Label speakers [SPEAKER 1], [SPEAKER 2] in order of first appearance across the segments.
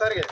[SPEAKER 1] ಸರ್ಗೆ.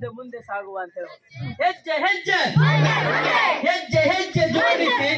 [SPEAKER 2] ಮುಂದೆ ಮುಂದೆ ಸಾಗುವ ಅಂತ ಹೇಳಿ ಹೆಜ್ಜೆ ಹೆಜ್ಜೆ. ಹೆಜ್ಜೆ ಹೆಜ್ಜೆ ಜೋಡಿಸಿ.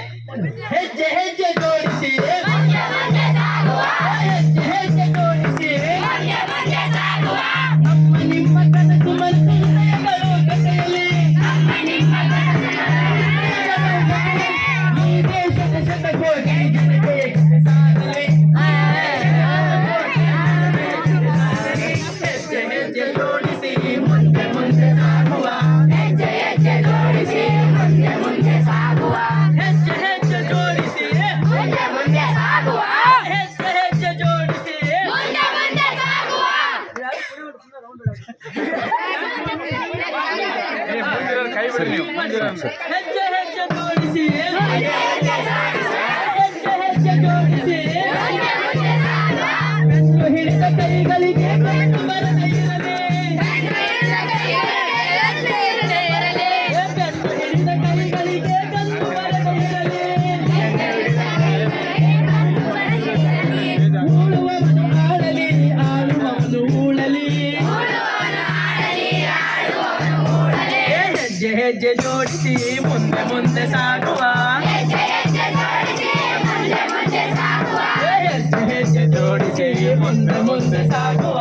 [SPEAKER 2] ಕೈಗಳಿಗೆ ಹೆಜ್ಜೆ ಜೋಡಿಸಿ ಮುಂದೆ ಮುಂದೆ ಸಾಗುವ. ಹೆಜ್ಜೆ ಹೆಜ್ಜೆ ಜೋಡಿಸಿ ಮುಂದೆ ಮುಂದೆ ಸಾಗುವ.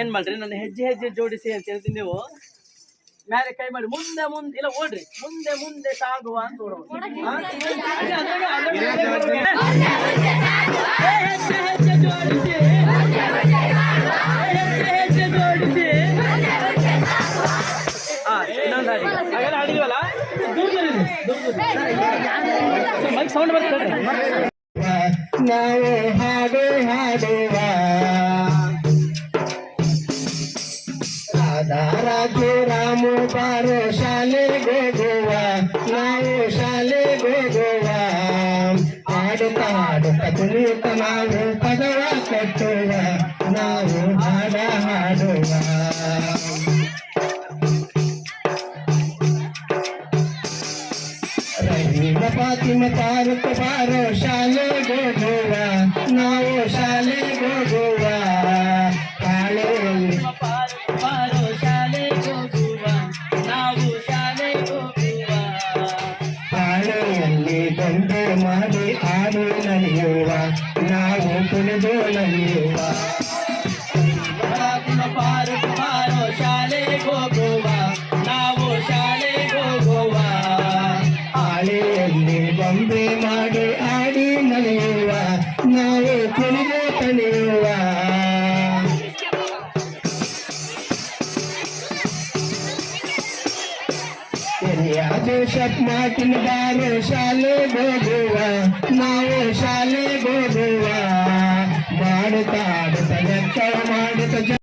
[SPEAKER 2] ಏನ್ ಮಾಡ್ರಿ ನನ್ನ ಹೆಜ್ಜೆ ಹೆಜ್ಜೆ ಜೋಡಿಸಿ ಅಂತ ಹೇಳ್ತೀನಿ ನೀವು. ಮೇಲೆ ಕೈ ಮಾಡಿ ಮುಂದೆ ಮುಂದೆ ಇಲ್ಲ ಓಡ್ರಿ ಮುಂದೆ ಮುಂದೆ ಸಾಗುವ ಅಂತ ಜೋಡಿಸಿ ಹಾಗೆಲ್ಲ ಅಡಿಲ್ವಲ್ಲ ಮೈಕ್ ಸೌಂಡ್ ಬರ್ತದೆ
[SPEAKER 3] ನಾವು ಹಾಡು ಹಾಡು তারা ঘোরাম বারো সালে গোয়া নাও সালে গোয়া ಆಡುತ್ತಾ ಆಡುತ್ತಾ ಕುಣಿಯುತ್ತ ನಾವು ಪದವ ಕಟ್ಟುವ ನಾವು ಹಾಡ ಹಾಡುವ ಪಾತಿಮ ತಾರುತ್ತ ಬಾರೋ ಶಾಲೆಗೋಗುವ ನಾವು ಶಾಲೆಗೋಗುವ ಬಂದರು ಮಾಡಿ ಆರು ನಲಿಯುವ ನಾವು ಕುಣಿದು ನಲಿಯುವ
[SPEAKER 2] ಪಾರು ಕುಮಾರು ಶಾಲೆಗೆ ಹೋಗುವ ನಾವು ಶಾಲೆಗೆ ಹೋಗುವ
[SPEAKER 3] ಆಳೆಯಲ್ಲಿ ಬೊಂಬೆ ಮಾಡಿ ಯಾರು ಸ್ವಪ್ನ ತಿನ್ನಬಾರು ಶಾಲೆ ಗೋದುವ ನಾವು ಶಾಲೆ ಗೋದುವ ಮಾಡುತ್ತ ಆಡುತ್ತ ಎಚ್ಚರ ಮಾಡುತ್ತ